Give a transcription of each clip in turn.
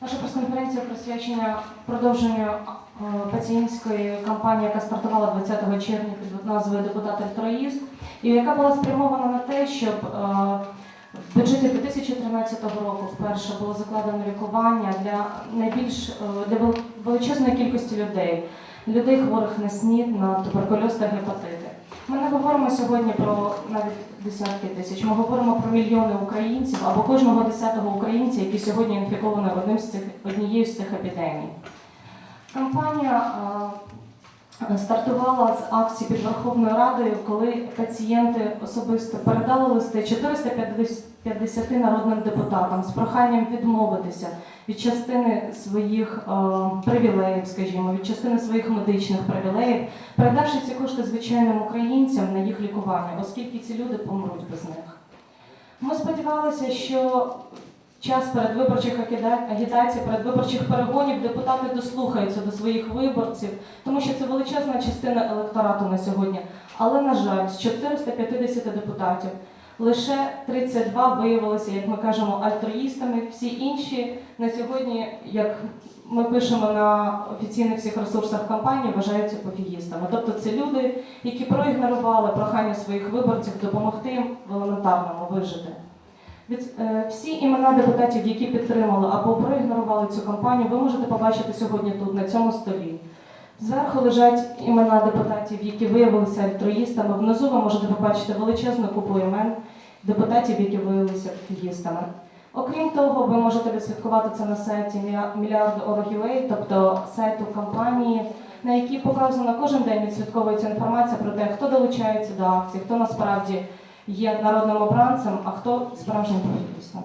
Наша прес-конференція присвячена продовженню е, пацієнтської кампанії, яка стартувала 20 червня під назвою Депутат альтруїст, і яка була спрямована на те, щоб е, в бюджеті 2013 року вперше було закладено лікування для найбільш е, для вел- величезної кількості людей, людей хворих на СНІД, на туберкульоз та гепатити. Ми не говоримо сьогодні про навіть десятки тисяч. Ми говоримо про мільйони українців або кожного десятого українця, який сьогодні інфікований одним з цих однією з цих епідемій. Кампанія е, стартувала з акції під Верховною Радою, коли пацієнти особисто передали листи 450 народним депутатам з проханням відмовитися від частини своїх е, привілеїв, скажімо, від частини своїх медичних привілеїв, передавши ці кошти звичайним українцям на їх лікування, оскільки ці люди помруть без них. Ми сподівалися, що час передвиборчих агітацій, передвиборчих перегонів депутати дослухаються до своїх виборців, тому що це величезна частина електорату на сьогодні. Але, на жаль, з 450 депутатів лише 32 виявилися, як ми кажемо, альтруїстами. Всі інші на сьогодні, як ми пишемо на офіційних всіх ресурсах кампанії, вважаються пофігістами. Тобто це люди, які проігнорували прохання своїх виборців допомогти їм в елементарному вижити. Від, е, всі імена депутатів, які підтримали або проігнорували цю кампанію, ви можете побачити сьогодні тут, на цьому столі. Зверху лежать імена депутатів, які виявилися альтруїстами. Внизу ви можете побачити величезну купу імен депутатів, які виявилися пофігістами. Окрім того, ви можете відслідкувати це на сайті Мільярд.org.ua, тобто сайту компанії, на якій показано кожен день відслідковується інформація про те, хто долучається до акції, хто насправді є народним обранцем, а хто справжнім пофігістом.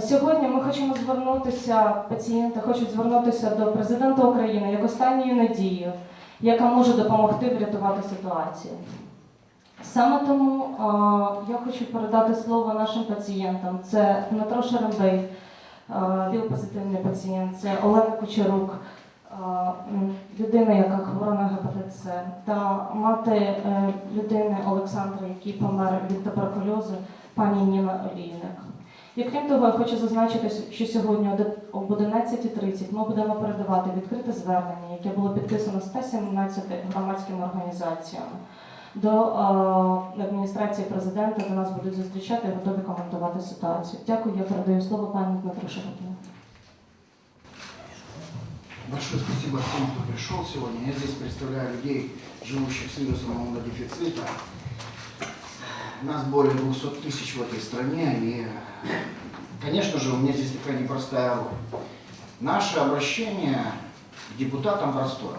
Сьогодні ми хочемо звернутися, пацієнти хочуть звернутися до президента України як останньою надією, яка може допомогти врятувати ситуацію. Саме тому а, я хочу передати слово нашим пацієнтам. Це Дмитро Шерембей, віл-позитивний пацієнт, це Олена Кучерук, а, м, людина, яка хвора на гепатит С, та мати е, людини Олександра, який помер від туберкульозу, пані Ніна Олійник. І крім того, я хочу зазначити, що сьогодні об 11.30 ми будемо передавати відкрите звернення, яке було підписано 117 громадськими організаціями до е, адміністрації президента, де нас будуть зустрічати і готові коментувати ситуацію. Дякую, я передаю слово пані Дмитру Шарапіну. Большое спасибо всем, кто пришел сегодня. Я здесь представляю людей, живущих с вирусом иммунодефицита. Нас более 200 тысяч в этой стране, и, конечно же, у меня здесь такая непростая роль. Наше обращение к депутатам простое.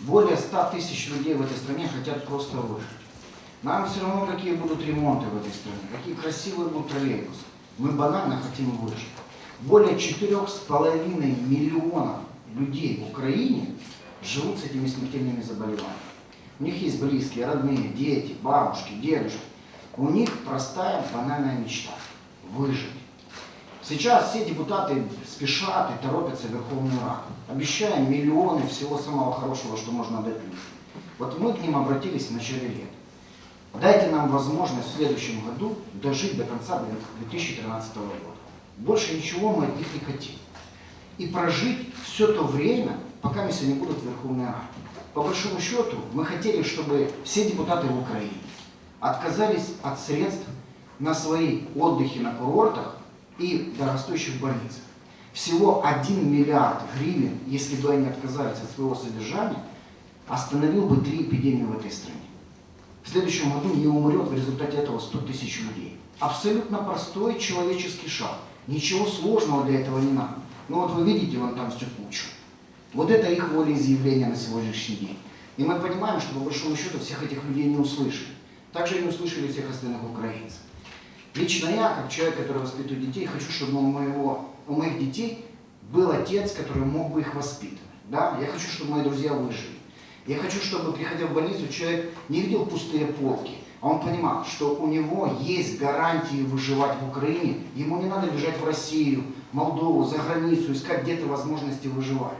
Более 100 тысяч людей в этой стране хотят просто выжить. Нам все равно, какие будут ремонты в этой стране, какие красивые будут троллейбусы. Мы банально хотим выжить. Более 4,5 миллионов людей в Украине живут с этими смертельными заболеваниями. У них есть близкие, родные, дети, бабушки, дедушки. У них простая, банальная мечта – выжить. Сейчас все депутаты спешат и торопятся в Верховную Раду, обещая миллионы всего самого хорошего, что можно дать людям. Вот мы к ним обратились в начале лета. Дайте нам возможность в следующем году дожить до конца 2013 года. Больше ничего мы от них не хотим. И прожить все то время, пока если не будут в Верховной Раде. По большому счету, мы хотели, чтобы все депутаты в Украине отказались от средств на свои отдыхи на курортах и дорогостоящих больницах. Всего 1 миллиард гривен, если бы они отказались от своего содержания, остановил бы три эпидемии в этой стране. В следующем году не умрет в результате этого 100 тысяч людей. Абсолютно простой человеческий шаг. Ничего сложного для этого не надо. Ну вот вы видите вон там всю кучу. Вот это их волеизъявление на сегодняшний день. И мы понимаем, что по большому счету всех этих людей не услышали. Также не услышали всех остальных украинцев. Лично я, как человек, который воспитывает детей, хочу, чтобы у, моего, у моих детей был отец, который мог бы их воспитывать. Да? Я хочу, чтобы мои друзья выжили. Я хочу, чтобы, приходя в больницу, человек не видел пустые полки, а он понимал, что у него есть гарантии выживать в Украине. Ему не надо бежать в Россию, Молдову, за границу, искать где-то возможности выживать.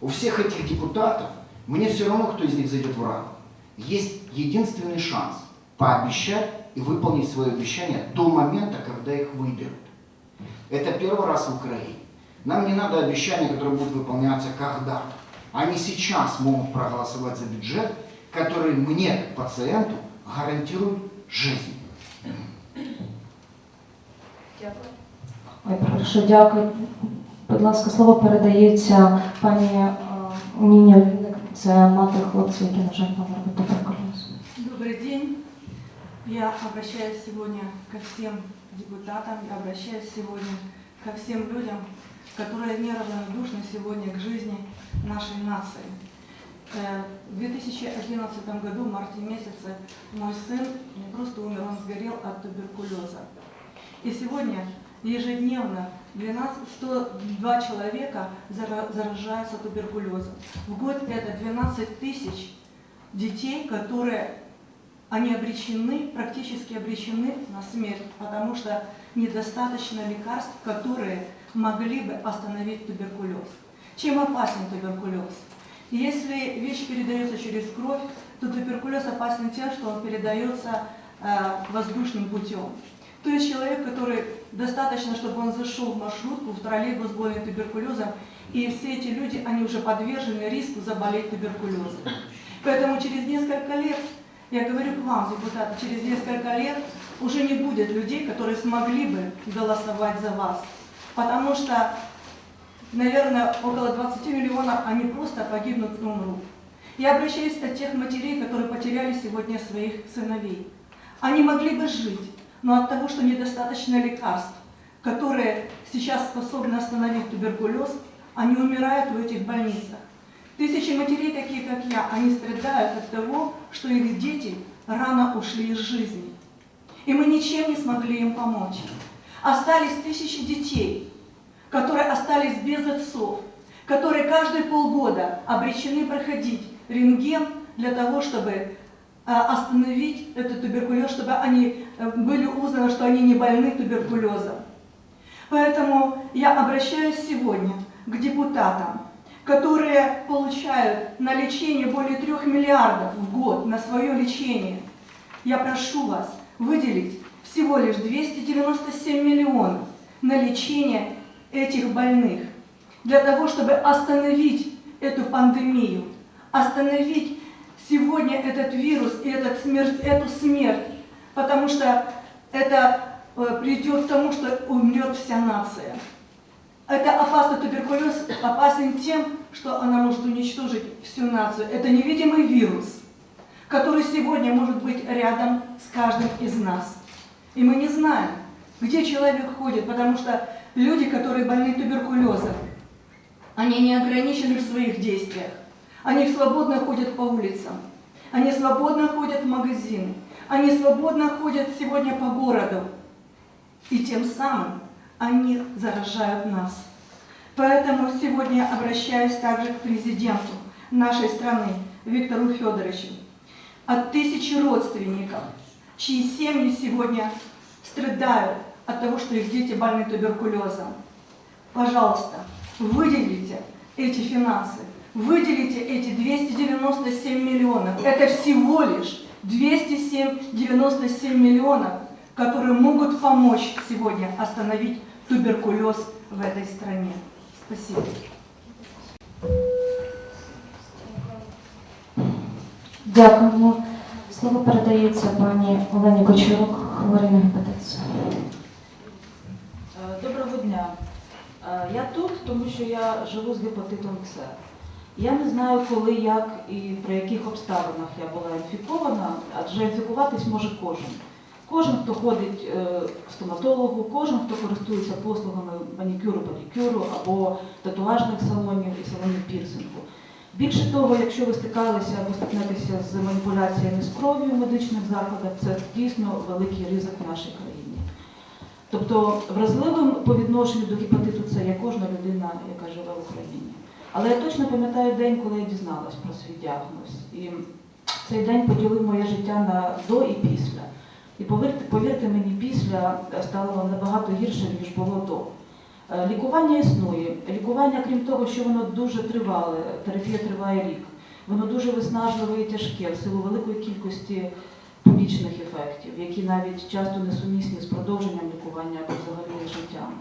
У всех этих депутатов, мне все равно, кто из них зайдет в Раду, есть единственный шанс пообещать и выполнить свои обещания до момента, когда их выберут. Это первый раз в Украине. Нам не надо обещания, которые будут выполняться когда-то. Они сейчас могут проголосовать за бюджет, который мне, пациенту, гарантирует жизнь. Ой, прошу, дякую. Будь ласка, слово передається пані е, Ніні Олійник. Це мати хлопця, який, на жаль, помер від туберкульозу. Добрый день. Я обращаюсь сегодня ко всем депутатам, я обращаюсь сегодня ко всем людям, которые неравнодушны сегодня к жизни нашей нации. Э, В 2011 году, в марте месяце, мой сын не просто умер, он сгорел от туберкулеза. И сегодня ежедневно 12, 102 человека зара- заражаются туберкулезом. В год это 12 тысяч детей, которые они обречены, практически обречены на смерть, потому что недостаточно лекарств, которые могли бы остановить туберкулез. Чем опасен туберкулез? Если вещь передается через кровь, то туберкулез опасен тем, что он передается воздушным путем. То есть человек, который достаточно, чтобы он зашел в маршрутку, в троллейбус болен туберкулезом, и все эти люди, они уже подвержены риску заболеть туберкулезом. Поэтому через несколько лет, я говорю к вам, депутаты, через несколько лет уже не будет людей, которые смогли бы голосовать за вас. Потому что, наверное, около 20 миллионов, они просто погибнут и умрут. Я обращаюсь от тех матерей, которые потеряли сегодня своих сыновей. Они могли бы жить, но от того, что недостаточно лекарств, которые сейчас способны остановить туберкулез, они умирают в этих больницах. Тысячи матерей, такие как я, они страдают от того, что их дети рано ушли из жизни. И мы ничем не смогли им помочь. Остались тысячи детей, которые остались без отцов, которые каждые полгода обречены проходить рентген для того, чтобы остановить этот туберкулез, чтобы они э, были узнаны, что они не больны туберкулезом. Поэтому я обращаюсь сегодня к депутатам, которые получают на лечение более трех миллиардов в год на свое лечение. Я прошу вас выделить всего лишь 297 миллионов на лечение этих больных, для того, чтобы остановить эту пандемию, остановить сегодня этот вирус и этот смерть, эту смерть, потому что это э, придет к тому, что умрет вся нация. Это опасно, туберкулез опасен тем, что она может уничтожить всю нацию. Это невидимый вирус, который сегодня может быть рядом с каждым из нас. И мы не знаем, где человек ходит, потому что люди, которые больны туберкулезом, они не ограничены в своих действиях. Они свободно ходят по улицам. Они свободно ходят в магазины. Они свободно ходят сегодня по городу. И тем самым они заражают нас. Поэтому сегодня обращаюсь также к президенту нашей страны Виктору Федоровичу. От тысячи родственников, чьи семьи сегодня страдают от того, что их дети больны туберкулезом. Пожалуйста, выделите эти финансы, выделите эти 297 миллионов. Это всего лишь 297 миллионов, которые могут помочь сегодня остановить туберкулез в этой стране. Спасибо. Дякуємо. Слово передається пані Олені Кочурук, хворий на гепатит. Е, Доброго дня. Е, Я тут, тому що я живу з гепатитом С. Я не знаю, коли, як і при яких обставинах я була інфікована, адже інфікуватись може кожен. Кожен, хто ходить е, к стоматологу, кожен, хто користується послугами манікюру, педикюру або татуажних салонів і салонів пірсингу. Більше того, якщо ви стикалися або стикнетеся з маніпуляціями з кров'ю в медичних закладах, це дійсно великий ризик в нашій країні. Тобто вразливим по відношенню до гепатиту С є кожна людина, яка живе в Україні. Але я точно пам'ятаю день, коли я дізналась про свій діагноз. І цей день поділив моє життя на до і після. І повірте, повірте мені, після стало набагато гірше, ніж було до. Е, Лікування існує. Лікування, крім того, що воно дуже тривале, терапія триває рік. Воно дуже виснажливе і тяжке в силу великої кількості побічних ефектів, які навіть часто несумісні з продовженням лікування або взагалі життям.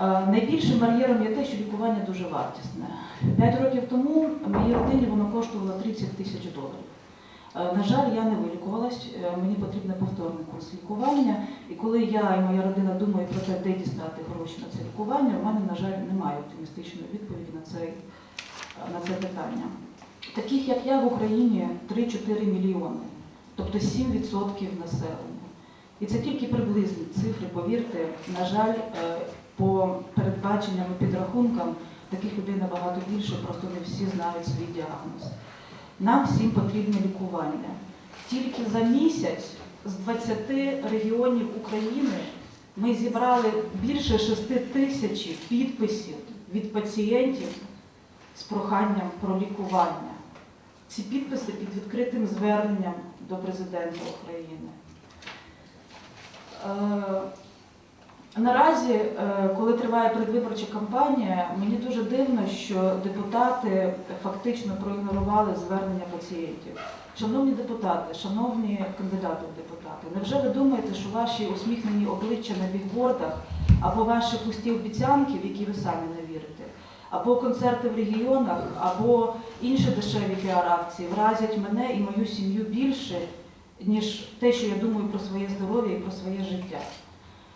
Е, Найбільшим бар'єром є те, що лікування дуже вартісне. П'ять років тому моїй родині воно коштувало 30 тисяч доларів. Е, На жаль, я не вилікувалась, е, мені потрібен повторний курс лікування. І коли я і моя родина думають про те, де дістати гроші на це лікування, у мене, на жаль, немає оптимістичної відповіді на це, на це питання. Таких, як я в Україні, 3-4 мільйони, тобто 7% населення. І це тільки приблизні цифри, повірте, на жаль, по передбаченням і підрахункам таких людей набагато більше, просто не всі знають свій діагноз. Нам всім потрібне лікування. Тільки за місяць з 20 регіонів України ми зібрали більше 6 тисяч підписів від пацієнтів з проханням про лікування. Ці підписи під відкритим зверненням до президента України. Наразі, е, коли триває передвиборча кампанія, мені дуже дивно, що депутати фактично проігнорували звернення пацієнтів. Шановні депутати, шановні кандидати в депутати, невже ви думаєте, що ваші усміхнені обличчя на бігбордах або ваші пусті обіцянки, в які ви самі не вірите, або концерти в регіонах, або інші дешеві піар-акції вразять мене і мою сім'ю більше, ніж те, що я думаю про своє здоров'я і про своє життя?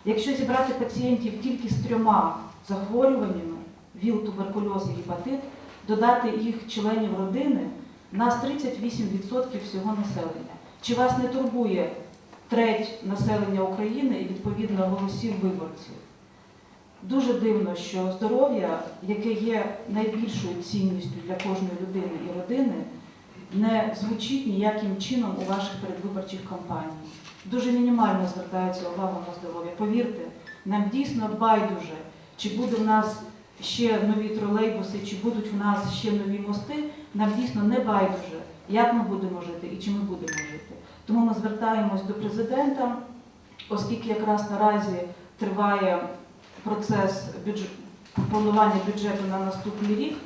Якщо зібрати пацієнтів тільки з трьома захворюваннями, ВІЛ, туберкульоз і гепатит, додати їх членів родини, нас 38% всього населення. Чи вас не турбує треть населення України і відповідно голосів виборців? Дуже дивно, що здоров'я, яке є найбільшою цінністю для кожної людини і родини, не звучить ніяким чином у ваших передвиборчих кампаніях. Дуже мінімально звертається увага на здоров'я. Повірте, нам дійсно байдуже, чи буде в нас ще нові тролейбуси, чи будуть в нас ще нові мости. Нам дійсно не байдуже, як ми будемо жити і чи ми будемо жити. Тому ми звертаємось до президента, оскільки якраз наразі триває процес бюджет, планування бюджету на наступний рік,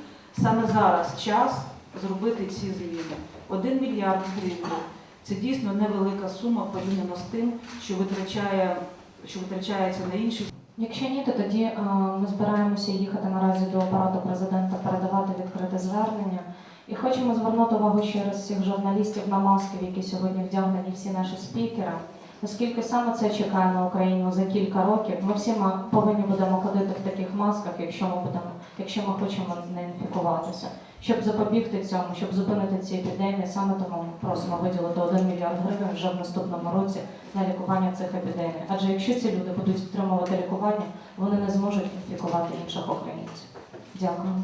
саме зараз час зробити ці зміни. Один мільярд гривень. Це дійсно невелика сума порівняно з тим, що витрачає, що витрачається на інші Якщо ні, то тоді е, ми збираємося їхати наразі до апарату президента, передавати відкрите звернення. І хочемо звернути увагу ще раз всіх журналістів на маски, які сьогодні вдягнені всі наші спікери. Оскільки саме це чекає на Україну за кілька років, ми всі повинні будемо ходити в таких масках, якщо ми будемо, якщо ми хочемо не інфікуватися. Щоб запобігти цьому, щоб зупинити ці епідемії, саме тому ми просимо виділити 1 мільярд гривень вже в наступному році на лікування цих епідемій. Адже якщо ці люди будуть отримувати лікування, вони не зможуть інфікувати інших українців. Дякую.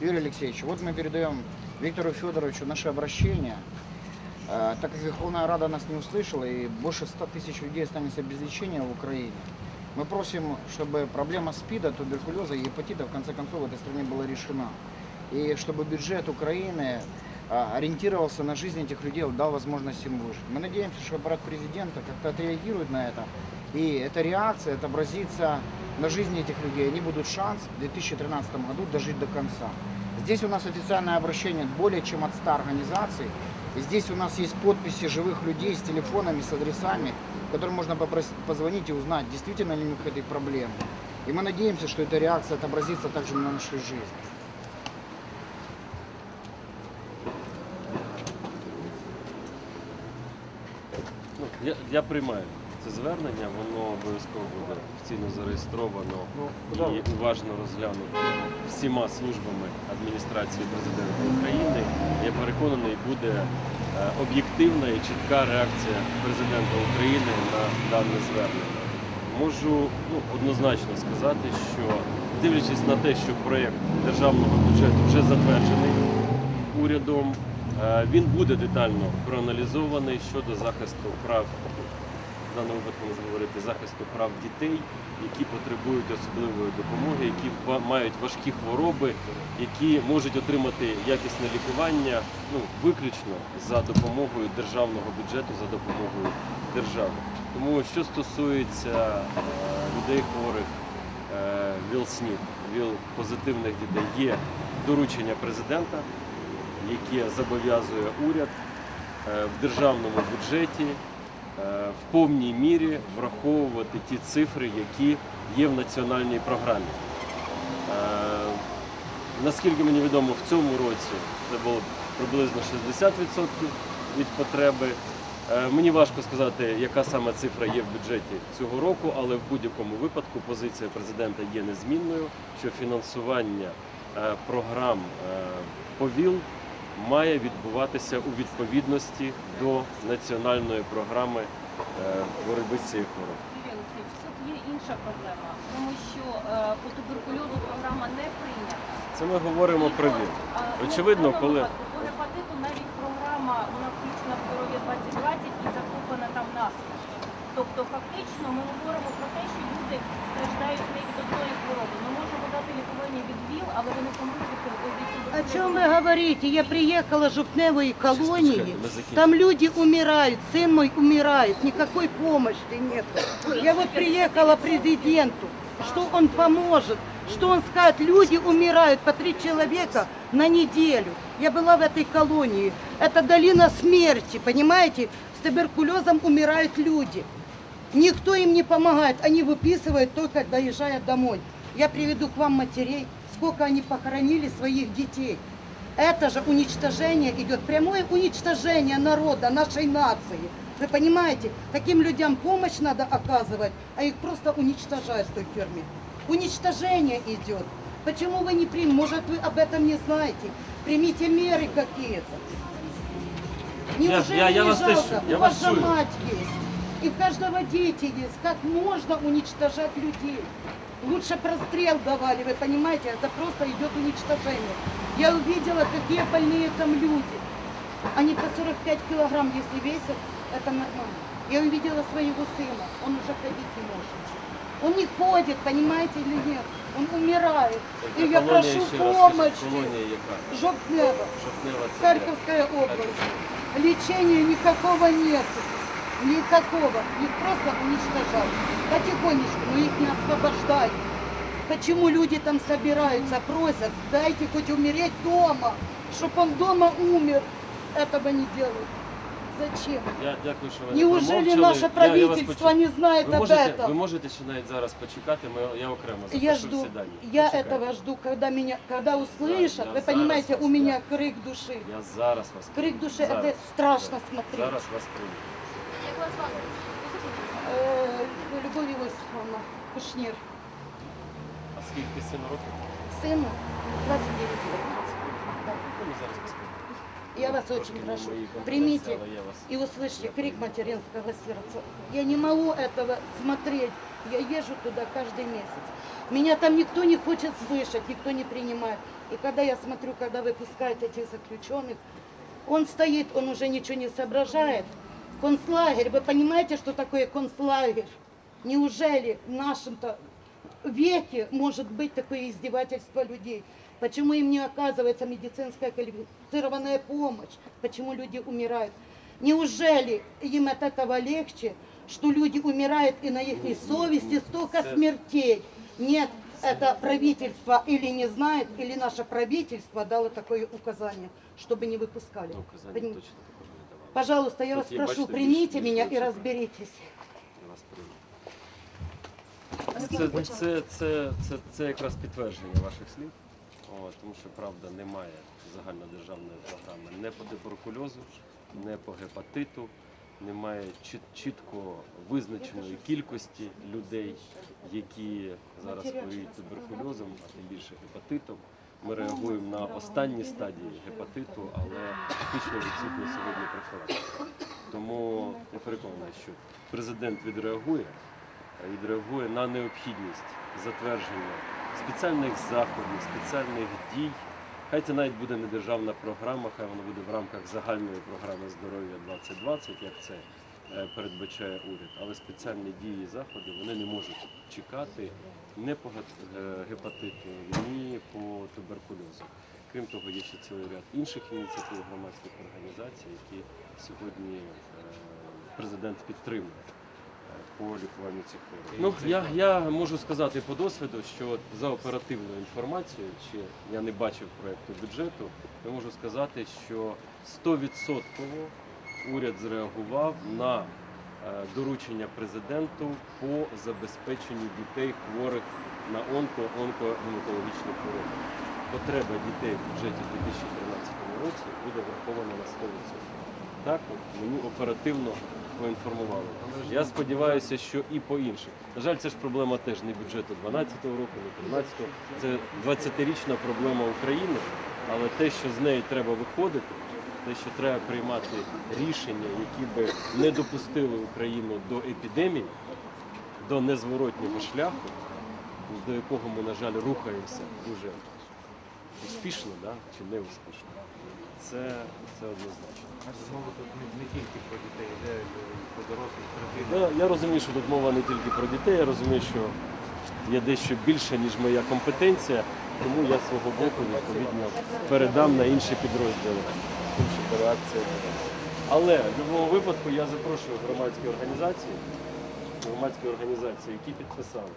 Юрий Алексеевич, вот мы передаем Виктору Федоровичу наше обращение. Э, Так как Верховная Рада нас не услышала и больше 100 тысяч людей останется без лечения в Украине, мы просим, чтобы проблема СПИДа, туберкулеза и гепатита в конце концов в этой стране была решена. И чтобы бюджет Украины э, ориентировался на жизнь этих людей, дал возможность им выжить. Мы надеемся, что аппарат президента как-то отреагирует на это. И эта реакция отобразится на жизни этих людей. Они будут шанс в 2013 году дожить до конца. Здесь у нас официальное обращение более чем от 100 организаций. И здесь у нас есть подписи живых людей с телефонами, с адресами, которым можно попросить, позвонить и узнать, действительно ли у них этой проблемы. И мы надеемся, что эта реакция отобразится также на нашей жизни. Ну, я, я приймаю це звернення, воно обов'язково буде офіційно зареєстровано і уважно розглянуто всіма службами адміністрації президента України. Я переконаний, буде е, об'єктивна і чітка реакція президента України на дане звернення. Можу ну, однозначно сказати, що дивлячись на те, що проєкт державного бюджету вже затверджений урядом, е, він буде детально проаналізований щодо захисту прав в даному випадку можу говорити захисту прав дітей, які потребують особливої допомоги, які мають важкі хвороби, які можуть отримати якісне лікування ну, виключно за допомогою державного бюджету, за допомогою держави. Тому що стосується е, людей хворих е, ВІЛ-СНІД, ВІЛ-позитивних дітей, є доручення президента, яке зобов'язує уряд е, в державному бюджеті е, в повній мірі враховувати ті цифри, які є в національній програмі. Е, Наскільки мені відомо, в цьому році це було приблизно 60% від потреби. Е, Мені важко сказати, яка саме цифра є в бюджеті цього року, але в будь-якому випадку позиція президента є незмінною, що фінансування е, програм е, по ВІЛ має відбуватися у відповідності до національної програми е, боротьби з цією хворобою. Є інша проблема, тому що е, по туберкульозу програма не прийнята. Це ми говоримо І про ВІЛ. ну, Очевидно, коли- По гепатиту навіть програма вона включена в здоров'я 2020 і закуплена там наслідки. Тобто фактично ми говоримо про те, що люди страждають не від одної хвороби. Ми можемо дати лікування від ВІЛ, але вони помруть від від О чем вы говорите? Я приехала в жупневые колонии. Чекайте, ми закінчимо. Там люди умирают, сын мой умирает, никакой помощи нет. Я вот приехала президенту, что он поможет, что он скажет, люди умирают по три человека на неделю. Я была в этой колонии. Это долина смерти, понимаете? С туберкулезом умирают люди. Никто им не помогает, они выписывают только доезжая домой. Я приведу к вам матерей, сколько они похоронили своих детей. Это же уничтожение идет, прямое уничтожение народа, нашей нации. Вы понимаете, таким людям помощь надо оказывать, а их просто уничтожают в той тюрьме. Уничтожение идет. Почему вы не примете? Может, вы об этом не знаете? Примите меры какие-то. Неужели я- я не вас жалко? слышу, я У вас же мать есть. И у каждого дети есть. Как можно уничтожать людей? Лучше прострел давали, вы понимаете? Это просто идет уничтожение. Я увидела, какие больные там люди. Они по 45 килограмм, если весят, это нормально. Я увидела своего сына, он уже ходить не может. Он не ходит, понимаете или нет? Он умирает. И я Колонія, прошу ще раз скажіть, помощи. Колонія яка? Жопнева, Жовтнева це де? Харьковская область. Лечения никакого нет. Никакого. Их просто уничтожают. Потихонечку, но их не освобождают. Почему люди там собираются, просят, дайте хоть умереть дома, чтобы он дома умер. Этого не делают. Зачем? Я дякую, що ви не Неужели промовчали. наше Я- я вас правительство почув. не знает ви об можете, этом? ви можете ще навіть зараз почекати, ми, я окремо запишу Я всі жду, дані. я Почекайте. этого жду, когда меня, когда услышат, я вы зараз понимаете, вас у меня я- крик души. Я зараз вас Крик прийму. души, Зараз. это страшно смотреть. Зараз вас прийму. Любовь Иосифовна, Кушнир, А скільки син років? сыну 29 лет. Ну, ми зараз поспілкуємося. Я вас Трошки очень не прошу, мої компетенції, примите але я вас и услышьте крик материнского сердца. Я не могу этого смотреть. Я езжу туда каждый месяц. Меня там никто не хочет слышать, никто не принимает. И когда я смотрю, когда выпускают этих заключенных, он стоит, он уже ничего не соображает. Концлагерь, вы понимаете, что такое концлагерь? Неужели в нашем-то веке может быть такое издевательство людей? Почему им не оказывается медицинская квалифицированная помощь? Почему люди умирают? Неужели им от этого легче, что люди умирают и на их совести столько смертей? Нет, это правительство или не знает, или наше правительство дало такое указание, чтобы не выпускали. Поним- точно. Пожалуйста, я Тут вас є, прошу, бачите, примите більш- меня більш и разберитесь. Я вас прийму. Це, це, це, це, це якраз підтвердження ваших слів, О, тому що правда немає загальнодержавної програми не по туберкульозу, не по гепатиту, немає чіт- чітко визначеної кількості людей, які зараз хворіють туберкульозом, а тим більше гепатитом. Ми реагуємо на останні стадії гепатиту, але фактично відсутня сьогодні профілактика. Тому я переконаний, що президент відреагує, відреагує на необхідність затвердження спеціальних заходів, спеціальних дій. Хай це навіть буде не державна програма, хай вона буде в рамках загальної програми здоров'я 2020, як це передбачає уряд. Але спеціальні дії заходи вони не можуть чекати не по е, гепатиту, ні по туберкульозу. Крім того, є ще цілий ряд інших ініціатив громадських організацій, які сьогодні е, президент підтримує е, по лікуванню цих хвороб. Ну я, я можу сказати по досвіду, що за оперативною інформацією, чи я не бачив проекту бюджету, я можу сказати, що 100% уряд зреагував на е, доручення президенту по забезпеченню дітей хворих на онко онкогематологічні хвороби. Потреба дітей в бюджеті у 2013 році буде врахована на 100%. Так от мені оперативно поінформували. Я сподіваюся, що і по інших. На жаль, це ж проблема теж не бюджету 12 року, не 13-го. Це 20-річна проблема України, але те, що з неї треба виходити, те, що треба приймати рішення, які би не допустили Україну до епідемії, до незворотнього шляху, до якого ми, на жаль, рухаємося дуже успішно да? чи не успішно. Це, це однозначно. Знову тут не, не тільки про дітей, йде і про дорослих, про Я, я розумію, що тут мова не тільки про дітей, я розумію, що є дещо більше, ніж моя компетенція, тому я свого боку відповідно передам на інші підрозділи, тим, що реакція буде. Але в будь-якому випадку я запрошую громадські організації, громадські організації, які підписали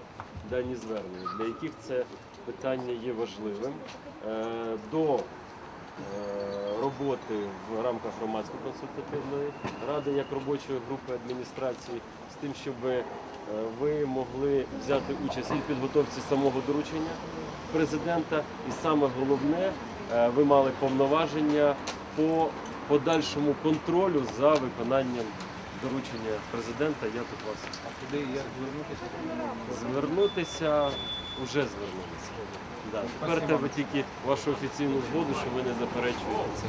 дані звернення, для яких це питання є важливим, е, до е, роботи в рамках громадської консультативної ради як робочої групи адміністрації з тим, щоб е, ви могли взяти участь і в підготовці самого доручення президента, і саме головне, ви мали повноваження по подальшому контролю за виконанням доручення президента. Я тут вас а куди як звернутися? Звернутися вже звернулися. Да. Тепер треба тільки вашу офіційну згоду, що ви не заперечуєте це.